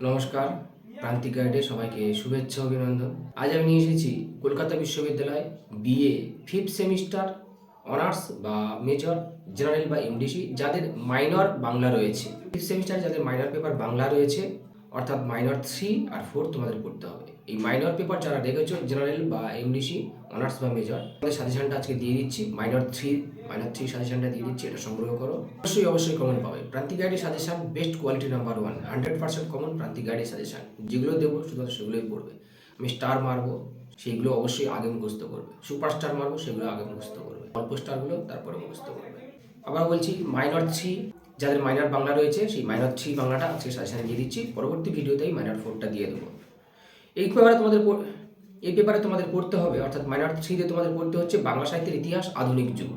নমস্কার, প্রান্তিক গাইডে সবাইকে শুভেচ্ছা, অভিনন্দন। আজ আমি নিয়ে এসেছি কলকাতা বিশ্ববিদ্যালয় বিএ ফিফথ সেমিস্টার অনার্স বা মেজর জেনারেল বা এমডিসি যাদের মাইনর বাংলা রয়েছে। ফিফথ সেমিস্টার যাদের মাইনর পেপার বাংলা রয়েছে, অর্থাৎ মাইনর থ্রি আর ফোর তোমাদের পড়তে হবে। এই মাইনর পেপার যারা রেখেছো জেনারেল বা এমডিসি অনার্স বা মেজর তাদের সাজেশনটা আজকে দিয়ে দিচ্ছি। মাইনর থ্রি মাইনর থ্রি সাজেশনটা দিয়ে দিচ্ছি, এটা সংগ্রহ করো। অবশ্যই অবশ্যই কমন পাবে। প্রান্তিক গাইডের suggestion best quality number one hundred percent common Prantik গাইডের সাজেশন যেগুলো দেবো শুধুমাত্র সেগুলোই পড়বে। আমি স্টার মারবো সেইগুলো অবশ্যই আগে মুখস্থ করবে। সুপার স্টার মারবো, সেগুলো আগে মুখস্থ করবে। অল্প স্টারগুলো তারপরে মুখস্থ করবে। আবার বলছি মাইনর থ্রি যাদের মাইনর বাংলা রয়েছে, সেই মাইনর থ্রি বাংলাটা আজকে সাজেশনে দিয়ে দিচ্ছি। পরবর্তী ভিডিওতেই মাইনর ফোরটা দিয়ে দেবো। এই পেপারে তোমাদের এই পেপারে তোমাদের পড়তে হবে, অর্থাৎ মাইনর থ্রিতে তোমাদের পড়তে হচ্ছে বাংলা সাহিত্যের ইতিহাস আধুনিক যুগ।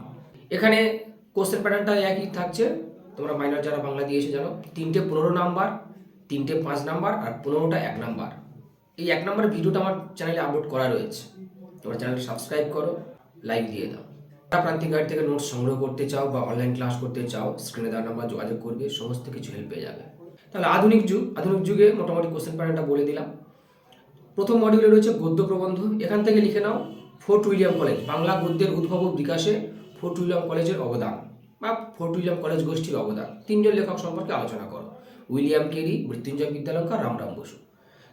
এখানে কোশ্চেন প্যাটার্নটা একই থাকছে, তোমরা মাইনর যারা বাংলা দিয়েছ জানো, তিনটে পনেরো নাম্বার তিনটে পাঁচ নাম্বার আর পনেরোটা এক নাম্বার এই এক নম্বরের ভিডিওটা আমার চ্যানেলে আপলোড করা রয়েছে। তোমরা চ্যানেলটা সাবস্ক্রাইব করো লাইক দিয়ে দাও। যারা প্রান্তিক গাইড থেকে নোটস সংগ্রহ করতে চাও বা অনলাইন ক্লাস করতে চাও স্ক্রিনে দেওয়ার নাম্বার যোগাযোগ করবে, সমস্ত কিছু হেল্প পেয়ে যাবে। তাহলে আধুনিক যুগ, আধুনিক যুগে মোটামুটি কোশ্চেন প্যাটার্নটা বলে দিলাম। প্রথম মডিউলে রয়েছে গদ্য প্রবন্ধ। এখান থেকে লিখে নাও, ফোর্ট উইলিয়াম কলেজ, বাংলা গদ্যের উদ্ভব বিকাশে ফোর্ট উইলিয়াম কলেজের অবদান বা ফোর্ট উইলিয়াম কলেজ গোষ্ঠীর অবদান। তিনজন লেখক সম্পর্কে আলোচনা করো। William Carey, Mrityunjay Vidyalankar, Ramram Basu.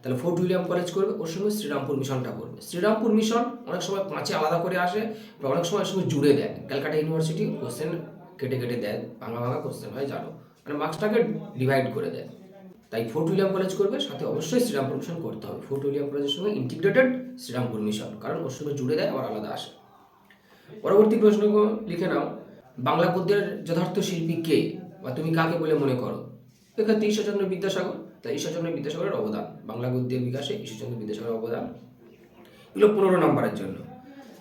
তাহলে ফোর্ট উইলিয়াম কলেজ করবে, ওর সঙ্গে শ্রীরামপুর মিশনটা করবে। শ্রীরামপুর মিশন অনেক সময় পাঁচে আলাদা করে আসে বা অনেক সময় সঙ্গে জুড়ে দেয়। ক্যালকাটা ইউনিভার্সিটি কোশ্চেন কেটে কেটে দেয়, বাংলা ভাঙা কোশ্চেন হয়, জানো। মানে মার্কসটাকে ডিভাইড করে দেয়। তাই ফোর্ট উইলিয়াম কলেজ করবে, সাথে অবশ্যই শ্রীরামপুর মিশন করতে হবে। ফোর্ট উইলিয়াম কলেজের সঙ্গে ইন্টিগ্রেটেড শ্রীরামপুর মিশন কারণ ওর সঙ্গে জুড়ে দেয়, আবার আলাদা আসে। পরবর্তী প্রশ্ন লিখে নাও। বাংলা গদ্যের যথার্থ শিল্পী কে? বা তুমি কাকে বলে মনে করো? এক্ষেত্রে ঈশ্বরচন্দ্র বিদ্যাসাগর। তাই ঈশ্বরচন্দ্র বিদ্যাসাগরের অবদান। বাংলা গদ্যের বিকাশে ঈশ্বরচন্দ্র বিদ্যাসাগরের অবদান। এগুলো পনেরো নম্বরের জন্য।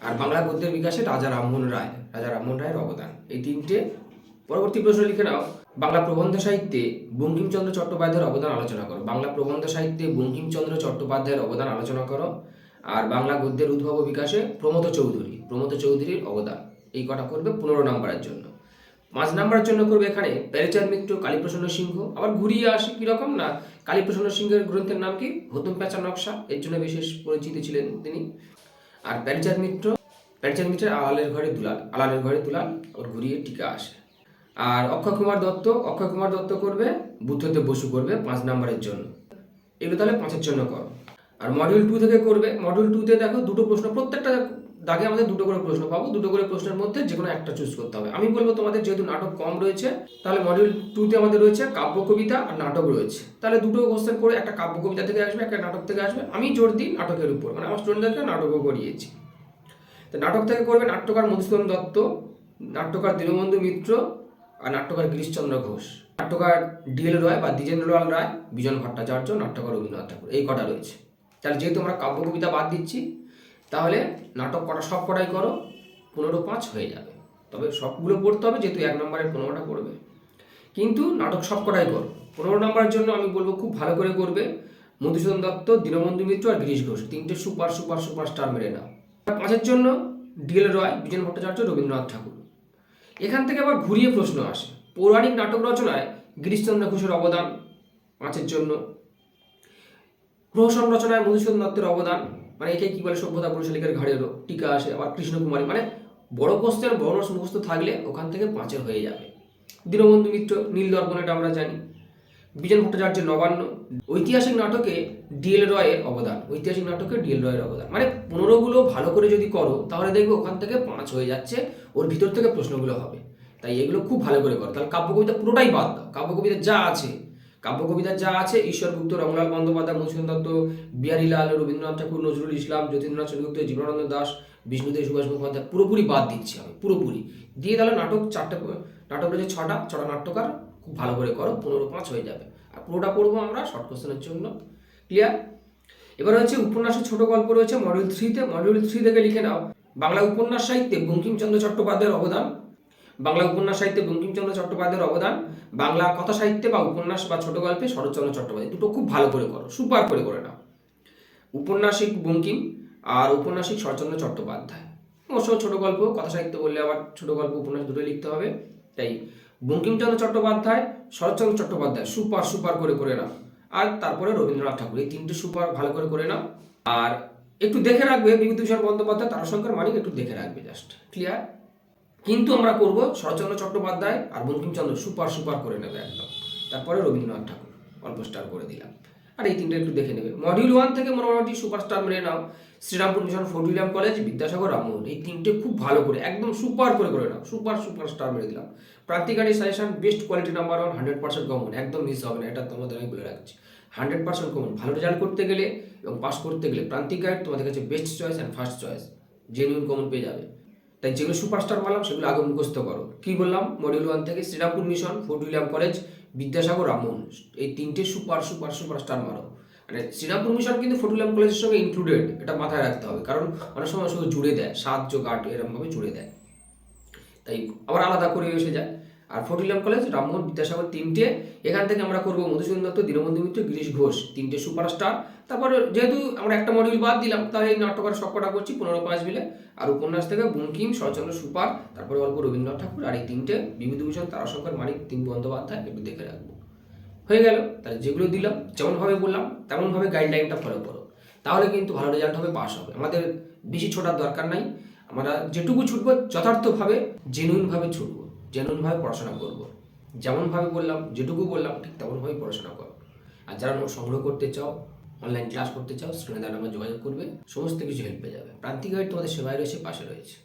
আর বাংলা গদ্যের বিকাশে রাজা রামমোহন রায়, রাজা রামমোহন রায়ের অবদান। এই তিনটে পরবর্তী প্রশ্ন লিখে নাও। বাংলা প্রবন্ধ সাহিত্যে বঙ্কিমচন্দ্র চট্টোপাধ্যায়ের অবদান আলোচনা করো। বাংলা প্রবন্ধ সাহিত্যে বঙ্কিমচন্দ্র চট্টোপাধ্যায়ের অবদান আলোচনা করো। আর বাংলা গদ্যের উদ্ভব বিকাশে প্রমথ চৌধুরী প্রমথ চৌধুরীর অবদান। এই কটা করবে পনেরো নম্বরের জন্য। পাঁচ নাম্বারের জন্য করবে এখানে প্যারিচাঁদ মিত্র, কালীপ্রসন্ন সিংহ। আবার ঘুরিয়ে আসে কীরকম না? কালীপ্রসন্ন সিংহের গ্রন্থের নাম কি? হতুম প্যাঁচা নকশা। এর জন্য বিশেষ পরিচিত ছিলেন তিনি। আর প্যারিচাঁদ মিত্র প্যারিচাঁদ মিত্রের আলালের ঘরে দুলাল, আলালের ঘরে দুলাল ওর ঘুরিয়ে টিকা আসে। আর অক্ষয় কুমার দত্ত, অক্ষয় কুমার দত্ত করবে বুদ্ধদেব বসু করবে পাঁচ নাম্বারের জন্য। এগুলো তাহলে পাঁচের জন্য করো। আর মডিউল টু থেকে করবে মডিউল টুতে দেখো দুটো প্রশ্ন, প্রত্যেকটা দাগে আমাদের দুটো করে প্রশ্ন পাবো, দুটো করে প্রশ্নের মধ্যে যে কোনো একটা চুজ করতে হবে। আমি বলব তোমাদের যেহেতু নাটক কম রয়েছে, তাহলে মডিউল টুতে আমাদের রয়েছে কাব্য কবিতা আর নাটক রয়েছে। তাহলে দুটো কোশ্চেন করে একটা কাব্য কবিতা থেকে আসবে, একটা নাটক থেকে আসবে। আমি জোর দিই নাটকের উপর মানে আমার স্টুডেন্টদেরকে নাটকও করিয়েছি। তো নাটক থেকে করবে নাট্যকার মধুসূদন দত্ত, নাট্যকার দীনবন্ধু মিত্র নাট্যকার গিরিশচন্দ্র ঘোষ। নাট্যকার ডিএল রয় বা দ্বিজেন্দ্রলাল রায়, বিজন ভট্টাচার্য, নাট্যকার রবীন্দ্রনাথ ঠাকুর, এই কটা রয়েছে। তাহলে যেহেতু আমরা কাব্য কবিতা বাদ দিচ্ছি, তাহলে নাটক কটা সব কটাই করো, পনেরো পাঁচ হয়ে যাবে। তবে সবগুলো পড়তে হবে, যেহেতু এক নম্বরের পনেরোটা পড়বে। কিন্তু নাটক সব কটাই করো। পনেরো নম্বরের জন্য আমি বলব খুব ভালো করে করবে মধুসূদন দত্ত, দীনবন্ধু মিত্র আর গিরিশ ঘোষ। তিনটে সুপার সুপার সুপার স্টার মেরে নাও। আর পাঁচের জন্য ডিএল রয়, বিজন ভট্টাচার্য, রবীন্দ্রনাথ ঠাকুর। এখান থেকে আবার ঘুরিয়ে প্রশ্ন আসে। পৌরাণিক নাটক রচনায় গিরিশচন্দ্র ঘোষের অবদান পাঁচের জন্য। গ্রহ রচনায় মধুসূদন দত্তের অবদান মানে একে কি বলে, সভ্যতা পুরুষালিকার ঘাড়েরও টিকা আসে। আবার কৃষ্ণকুমারী মানে বড় কোশ্চেন সমস্ত মুখস্থ থাকলে ওখান থেকে পাঁচের হয়ে যাবে। দীনবন্ধু মিত্র, নীল দর্পণ এটা আমরা জানি। বিজন ভট্টাচার্যের নবান্ন ঐতিহাসিক নাটকে ডিএল রয়ের অবদান, ঐতিহাসিক নাটকে ডিএল রয়ের অবদান। মানে পনেরোগুলো ভালো করে যদি করো, তাহলে দেখবে ওখান থেকে পাঁচ হয়ে যাচ্ছে, ওর ভিতর থেকে প্রশ্নগুলো হবে। তাই এগুলো খুব ভালো করে করো। তাহলে কাব্য কবিতা পুরোটাই বাদ দাও। কাব্য কবিতা যা আছে কাব্য কবিতা যা আছে, ঈশ্বরগুপ্ত, রমলাল বন্দ্যোপাধ্যায়, মধুসূদন দত্ত, বিহারীলাল, রবীন্দ্রনাথ ঠাকুর, নজরুল ইসলাম যতীন্দ্রনাথ সেনগুপ্ত জীবনানন্দ দাস বিষ্ণুদেব সুভাষ মুখোপাধ্যায়, পুরোপুরি বাদ দিচ্ছি আমি, পুরোপুরি। দিয়ে তাহলে নাটক চারটে, নাটক রয়েছে ছটা ছটা নাট্যকার খুব ভালো করে করো, পনেরো পাঁচ হয়ে যাবে। আর পুরোটা পড়ব আমরা শর্ট কোশ্চেনের জন্য। ক্লিয়ার এবার হচ্ছে উপন্যাসের ছোট গল্প রয়েছে মডিউল থ্রিতে মডিউল থ্রি থেকে লিখে নাও। বাংলা উপন্যাস সাহিত্যে বঙ্কিমচন্দ্র চট্টোপাধ্যায়ের অবদান। বাংলা উপন্যাস সাহিত্যে বঙ্কিমচন্দ্র চট্টোপাধ্যায়ের অবদান। বাংলা কথা সাহিত্যে বা উপন্যাস বা ছোট গল্পে শরৎচন্দ্র চট্টোপাধ্যায়। দুটো খুব ভালো করে করো সুপার করে করে নাও। উপন্যাসিক বঙ্কিম আর উপন্যাসিক শরৎচন্দ্র চট্টোপাধ্যায়। অবশ্য ছোট গল্প, কথা সাহিত্য বললে আবার ছোট গল্প, উপন্যাস দুটোই লিখতে হবে। তাই বঙ্কিমচন্দ্র চট্টোপাধ্যায়, শরৎচন্দ্র চট্টোপাধ্যায়, সুপার সুপার করে করে নাও। আর তারপরে রবীন্দ্রনাথ ঠাকুর, এই তিনটে সুপার ভালো করে করে নাও। আর একটু দেখে রাখবে বিভূতিভূষণ বন্দ্যোপাধ্যায়, তারাশঙ্কর মানিক, একটু দেখে রাখবে জাস্ট ক্লিয়ার কিন্তু আমরা করব শরৎচন্দ্র চট্টোপাধ্যায় আর বঙ্কিমচন্দ্র সুপার সুপার করে নেবে একদম। তারপরে রবীন্দ্রনাথ ঠাকুর, অল্প স্টার করে দিলাম। আর এই তিনটে একটু দেখে নেবে। মডিউল ওয়ান থেকে মোটামুটি সুপারস্টার মেনে নাও। Serampore mission Fort William college Vidyasagar, Rammohan. এই তিনটে খুব ভালো করে, একদম সুপার করে করে নাও। সুপার সুপার স্টার মেরে দিলাম। প্রান্তিকারী suggestion best quality number one hundred percent common একদম মিস হবে না, এটা তোমাদের আমি বলে রাখছি। হান্ড্রেড পার্সেন্ট কমন ভালো রেজাল্ট করতে গেলে এবং পাস করতে গেলে প্রান্তিক গাইড তোমাদের কাছে best choice and first choice genuine common পেয়ে যাবে। তাই যেগুলো সুপারস্টার বললাম সেগুলো আগে মুখস্থ করো। কি বললাম? মডিউল ওয়ান থেকে Serampore mission Fort William college Vidyasagar Raman এই তিনটে সুপার সুপার সুপার স্টার মারো। মানে শ্রীরামপুর মিশন কিন্তু ফটুলাম কলেজের সঙ্গে ইনক্লুডেড এটা মাথায় রাখতে হবে। কারণ অনেক সময় সঙ্গে জুড়ে দেয় সাত যোগ আট জুড়ে দেয়। তাই আবার আলাদা করে এসে যায়। আর Fort William college, Rammohan Vidyasagar তিনটে। এখান থেকে আমরা করব মধুসূদন দত্ত, দীনবন্ধু মিত্র, গিরিশ ঘোষ, তিনটে সুপারস্টার। তারপর যেহেতু আমরা একটা মডিউল বাদ দিলাম, তাহলে এই নাটকের সবকটা করছি, পনেরো পাঁচ মিলে। আর উপন্যাস থেকে বঙ্কিম শরৎচন্দ্র সুপার, তারপরে অল্প রবীন্দ্রনাথ ঠাকুর, আর এই তিনটে বিভূতিভূষণ তারাশঙ্কর মানিক, তিন বন্দ্যোপাধ্যায় একটু দেখে রাখব। হয়ে গেল, তাহলে যেগুলো দিলাম, যেমনভাবে বললাম, তেমনভাবে গাইডলাইনটা ফলো করো। তাহলে কিন্তু ভালো রেজাল্ট হবে পাস হবে। আমাদের বেশি ছোটার দরকার নাই। আমরা যেটুকু ছুটবো, যথার্থভাবে জেনুইনভাবে ছুটবো। জেনুইনভাবে পড়াশোনা করব। যেমনভাবে বললাম, যেটুকু বললাম, ঠিক তেমনভাবেই পড়াশোনা করো আর যারা নোট সংগ্রহ করতে চাও অনলাইন ক্লাস করতে চাও দ্বারা আমার যোগাযোগ করবে, সমস্ত কিছু হেল্প পেয়ে যাবে। প্রান্তিক গাইড তোমাদের সেবায় রয়েছে, পাশে রয়েছে।